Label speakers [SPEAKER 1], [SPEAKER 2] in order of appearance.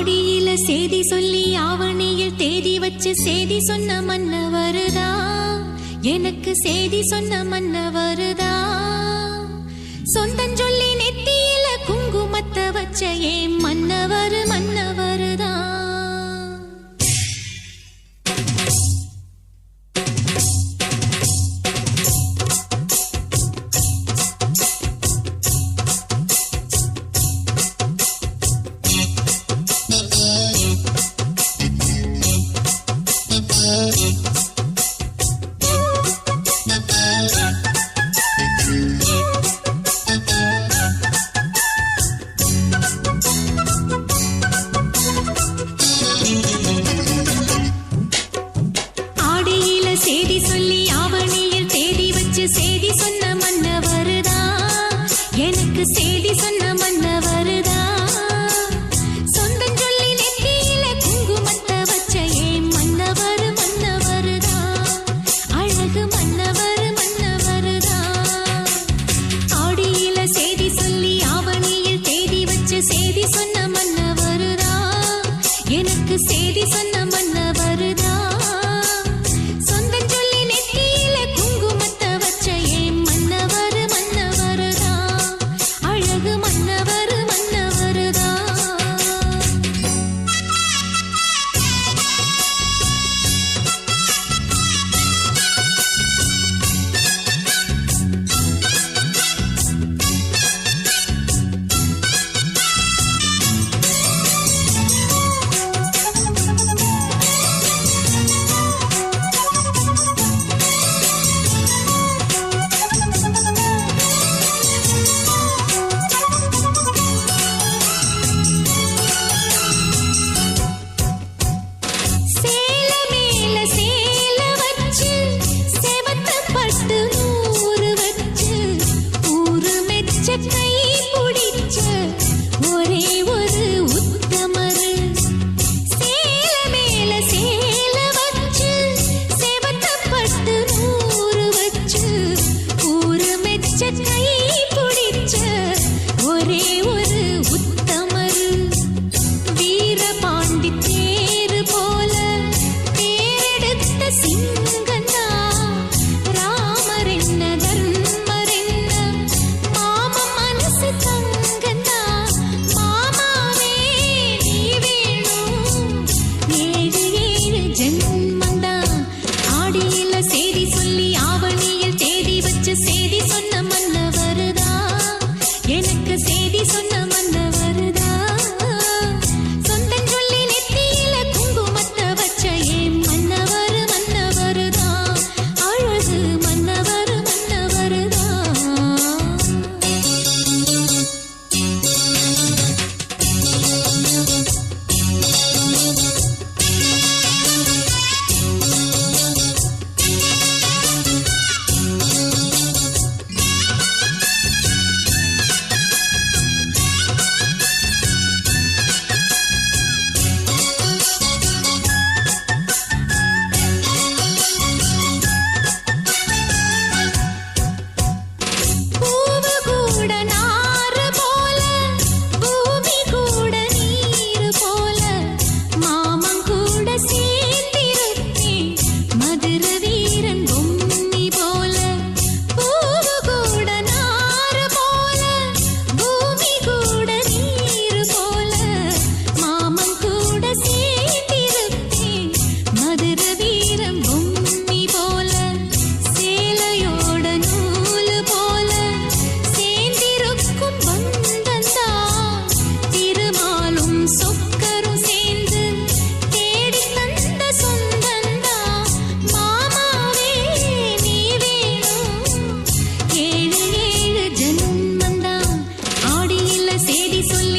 [SPEAKER 1] ஆடியில சேதி சொல்லி ஆவணியில் தேதி வச்சு சேதி சொன்ன மன்ன வருதா எனக்கு சேதி சொன்ன மன்ன வருதா சொந்தம் சொல்லி நெத்தியில குங்குமத்தை வச்ச ஏன் மன்னவர் மன்னவருதா எனக்கு செய்தி சொன்ன மன்ன வருதா? hizo